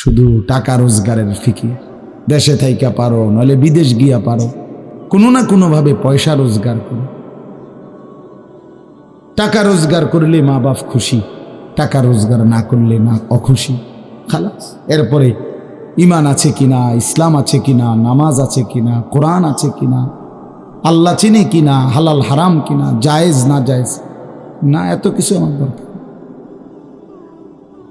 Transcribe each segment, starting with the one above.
শুধু টাকা রোজগারের ফিকির দেশে থাইকা পারো, নইলে বিদেশ গিয়া পারো। কোনো না কোনোভাবে পয়সা রোজগার করো। টাকা রোজগার করলে মা বাপ খুশি, টাকা রোজগার না করলে না অখুশি। খালাস, এরপরে ইমান আছে কিনা, ইসলাম আছে কিনা, নামাজ আছে কিনা, কোরআন আছে কিনা, আল্লাহ চিনি কিনা, হালাল হারাম কিনা, জায়েজ না জায়েজ, না এত কিছু আমার দরকার।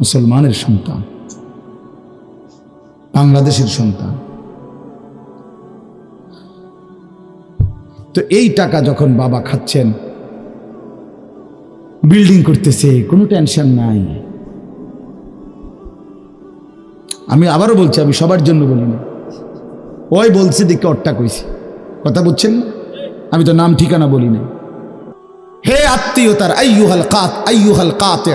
মুসলমানের সন্তান, বাংলাদেশের সন্তান। তো এই টাকা যখন বাবা খাচ্ছেন, বিল্ডিং করতেছে, কোনো টেনশন নাই। আমি আবারও বলছি, আমি সবার জন্য বলি না। ওই বলছে, দেখে অট্টা কইছি। কথা বুঝছেন না? আমি তো নাম ঠিকানা বলি না হে আত্মীয়তার, আইয়ুহাল কাত, আইয়ুহাল কাতে।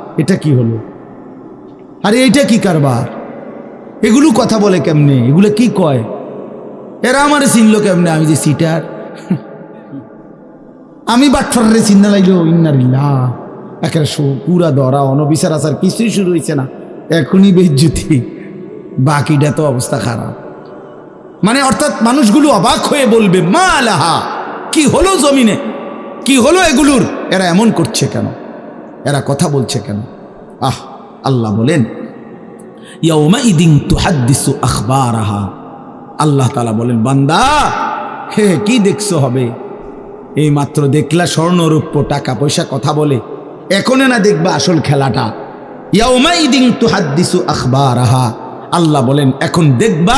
এটা কি হলো? আরে এইটা কি কারবার? এগুলো কথা বলে কেমনে? এগুলো কি কয়? এরা আমার চিনলো কেমনে? আমি যে সিটার আমি বাটফারে চিন্তা লাগল ইন্নারিল্লা একের পুরা ধরা, অনবিচার আসার কিছুই শুরু হয়েছে না। এখনই বেজ্জুতি বাকিটা তো অবস্থা খারাপ। মানে অর্থাৎ মানুষগুলো অবাক হয়ে বলবে মা লাহা কি হলো জমিনে? কি হলো এগুলোর? এরা এমন করছে কেন? এরা কথা বলছে কেন? আহ, আল্লাহ বলেন ইদিন তুহাদ্দিসু আখবারাহা। আল্লাহ তালা বলেন, বান্দা, হে, কি দেখছ হবে? এই মাত্র দেখলা স্বর্ণরূপ্য, টাকা পয়সা কথা বলে। এখনে না দেখবা আসল খেলাটা। ইয়াউমা ইদিন তুহাদ্দিসু আখবারাহা। আল্লাহ বলেন, এখন দেখবা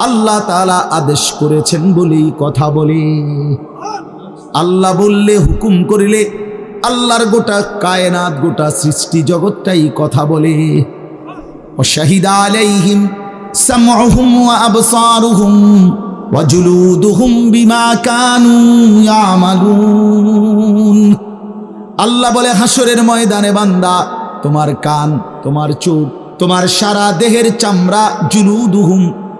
আল্লাহ তালা আদেশ করেছেন বলি কথা বলি। আল্লাহ বললে, হুকুম করিলে আল্লাহর গোটা কায়নাত, গোটা সৃষ্টি জগৎটাই কথা বলে। অশাহিদা আলাইহিম সামহুম আবসারুহুম ওয়া বিমা কানু ইয়ামালুন। আল্লাহ বলে হাসরের ময়দানে বান্দা, তোমার কান, তোমার চোখ, তোমার সারা দেহের চামড়া জুলুদুহুম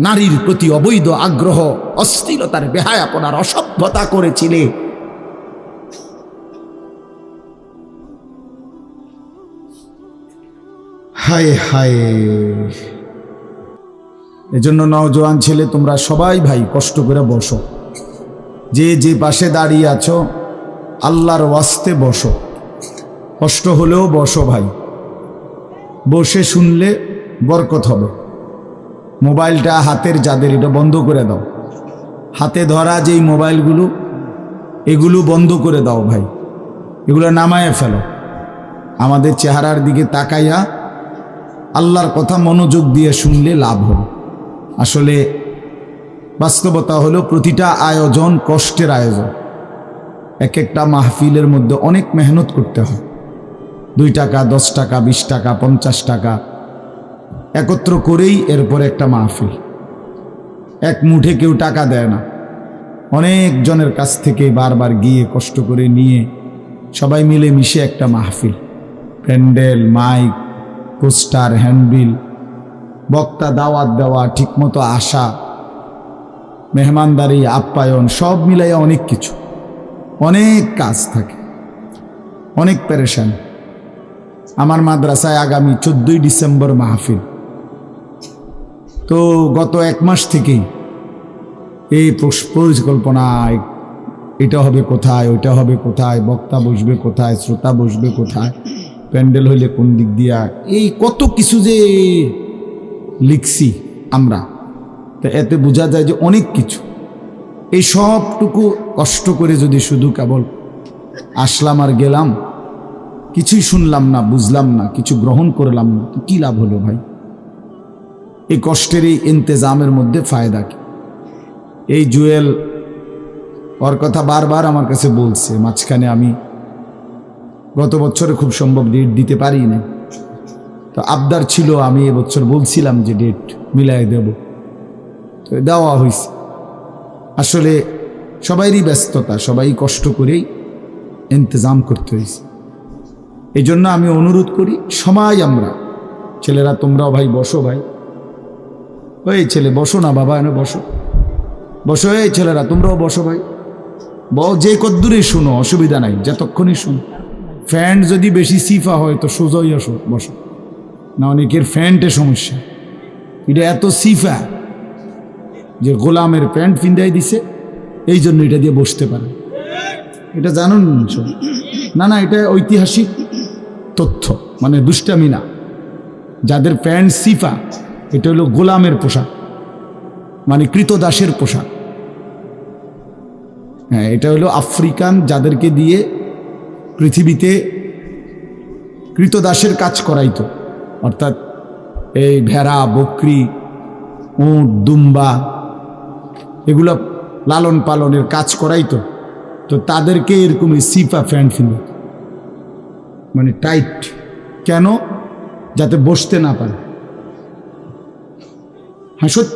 নারীর প্রতি অবৈধ আগ্রহ, অস্থিরতার বেহায়াপনার অসভ্যতা করেছিলে। হায় হায়। এজন্য নওজোয়ান ছেলে, তোমরা সবাই ভাই, কষ্ট করে বসো। যে যে পাশে দাঁড়িয়ে আছো, আল্লাহর ওয়াস্তে বসো। কষ্ট হলেও বসো ভাই। বসে শুনলে বরকত হবে। মোবাইলটা হাতের যাদের, এটা বন্ধ করে দাও। হাতে ধরা যেই মোবাইলগুলো, এগুলো বন্ধ করে দাও ভাই। এগুলো নামায়ে ফেলো। আমাদের চেহারার দিকে তাকাইয়া আল্লাহর কথা মনোযোগ দিয়ে শুনলে লাভ হবে। আসলে বাস্তবতা হলো প্রতিটা আয়োজন কষ্টের আয়োজন। এক একটা মাহফিলের মধ্যে অনেক মেহনত করতে হয়। দুই টাকা, দশ টাকা, বিশ টাকা, পঞ্চাশ টাকা একত্র করেই এরপর একটা মাহফিল। এক মুঠে কেউ টাকা দেয় না। অনেক জনের কাছ থেকে বারবার গিয়ে কষ্ট করে নিয়ে সবাই মিলে মিশে একটা মাহফিল। প্যান্ডেল, মাইক, পোস্টার, হ্যান্ডবিল, বক্তা, দাওয়াত দেওয়া, ঠিকমতো আসা, মেহমানদারি, আপ্যায়ন, সব মিলাইয়া অনেক কিছু। অনেক কাজ থাকে। অনেক প্যারেশান আমার মাদ্রাসায় আগামী চোদ্দই ডিসেম্বর মাহফিল। তো গত এক মাস থেকেই এই পরিকল্পনা এটা হবে কোথায়, ওইটা হবে কোথায়, বক্তা বসবে কোথায়, শ্রোতা বসবে কোথায়, প্যান্ডেল হইলে কোন দিক দিয়া, এই কত কিছু যে লিখছি আমরা, তা এতে বোঝা যায় যে অনেক কিছু। এই সবটুকু কষ্ট করে যদি শুধু কেবল আসলাম আর গেলাম, কিছুই শুনলাম না, বুঝলাম না, কিছু গ্রহণ করলাম না কী লাভ হলো ভাই? এই কষ্টের এই ইন্তেজামের মধ্যে ফায়দা কি? এই জুয়েল ওর কথা বারবার আমার কাছে বলছে, মাঝখানে আমি গত বছরে খুব সম্ভব ডেট দিতে পারি না তো আবদার ছিল, আমি এবছর বলছিলাম যে ডেট মিলাই দেব। তো দেওয়া হয়েছে আসলে সবাইরই ব্যস্ততা, সবাই কষ্ট করেই ইন্তজাম করতে হয়েছে এই জন্য আমি অনুরোধ করি, সময় আমরা, ছেলেরা তোমরাও ভাই, বসো ভাই ওই ছেলে, বসো না বাবা, এনে বসো। বসো, এই ছেলেরা, তোমরাও বসো ভাই। ব যে কদ্দুরে শুনো, অসুবিধা নাই, যতক্ষণই শুনো। ফ্যান যদি বেশি সিফা হয়, তো সোজাই আসো, বসো। না অনেকের ফ্যান্টে সমস্যা। এটা এত সিফা যে গোলামের প্যান্ট ফিন্দাই দিছে, এই জন্য এটা দিয়ে বসতে পারে। এটা জানুন না না, এটা ঐতিহাসিক তথ্য মানে দুষ্টামি না যাদের প্যান্ট সিফা এটা হলো গোলামের পোশাক মানে কৃতদাসের পোশাক। হ্যাঁ এটা হলো আফ্রিকান যাদেরকে দিয়ে পৃথিবীতে কৃতদাসের কাজ করাইতো। অর্থাৎ এই ভেড়া, বকরি, উঁট, দুম্বা, এগুলো লালন পালনের কাজ করাই তো তাদেরকে এরকম সিপা প্যান্ট কিনবে মানে টাইট। কেন? যাতে বসতে না পারে। হ্যাঁ সত্যি